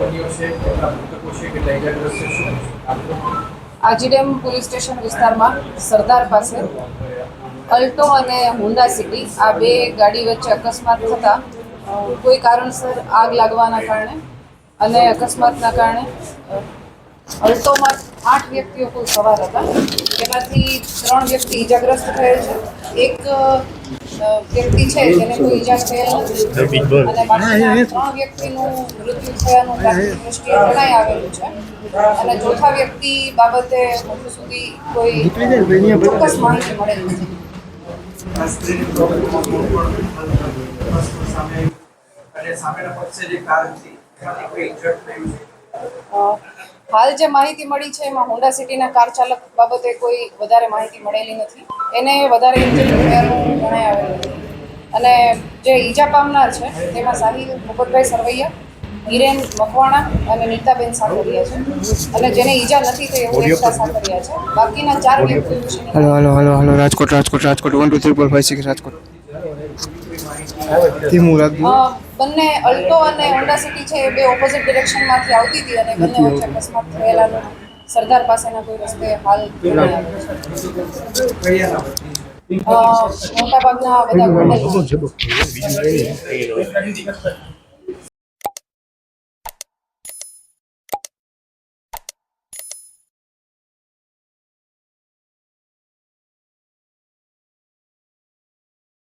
બન્યો છે કેટલા મૃતકો છે કેટલા ઇજાગ્રસ્ત છે, શું આજીડેમ પોલીસ સ્ટેશન વિસ્તારમાં સરદાર પાસે અલ્ટો અને હોન્ડા સિટી આ બે ગાડી વચ્ચે અકસ્માત થતા કોઈ કારણસર આગ લાગવાના કારણે અને અકસ્માતના કારણે અલ્ટોમાં આઠ વ્યક્તિઓ કુલ સવાર હતા. તેમાંથી ત્રણ વ્યક્તિ ઈજાગ્રસ્ત થયેલ છે. એક વ્યક્તિ છે તેને કોઈ ઈજા થયેલ નથી. અને બાકીના ત્રણ વ્યક્તિનું મૃત્યુ થયાનું પ્રાથમિક દ્રષ્ટિએ જણાઈ આવેલું છે. અને ચોથા વ્યક્તિ બાબતે હજુ સુધી કોઈ ચોક્કસ માહિતી મળેલ નથી ખાસ કરીને પ્રોબ્લેમમાં પણ સામે અને સામેના પક્ષે જે કાર હતી એમાંથી કોઈ ઇન્જર્ડ થયું છે હાલ જે માહિતી મળી છે એમાં હોન્ડા સિટીના કાર ચાલક બાબતે કોઈ વધારે માહિતી મળેલી નથી. એને વધારે ઇન્જરી થયાનું જણાઈ આવેલું અને જે ઈજા પામનાર છે તેમાં સાહિલ મુકુટભાઈ સરવૈયા હિરેન મકવાણા અને નીતાબેન સાકરિયા છે. અને જેને ઈજા નથી થઈ એવું એકતા સાકરિયા છે. બાકીના ચાર વ્યક્તિઓ વિશેની hello hello hello hello Rajkot Rajkot Rajkot. One two three four five six Rajkot. બંને અલ્ટો અને હોન્ડા સિટી છે એ બે ઓપોઝિટ ડિરેક્શનમાંથી આવતી હતી અને બંને વચ્ચે અકસ્માત થયેલાનો સરદાર પાસેના કોઈ રસ્તે હાલ જણાઈ આવ્યું છે. કયા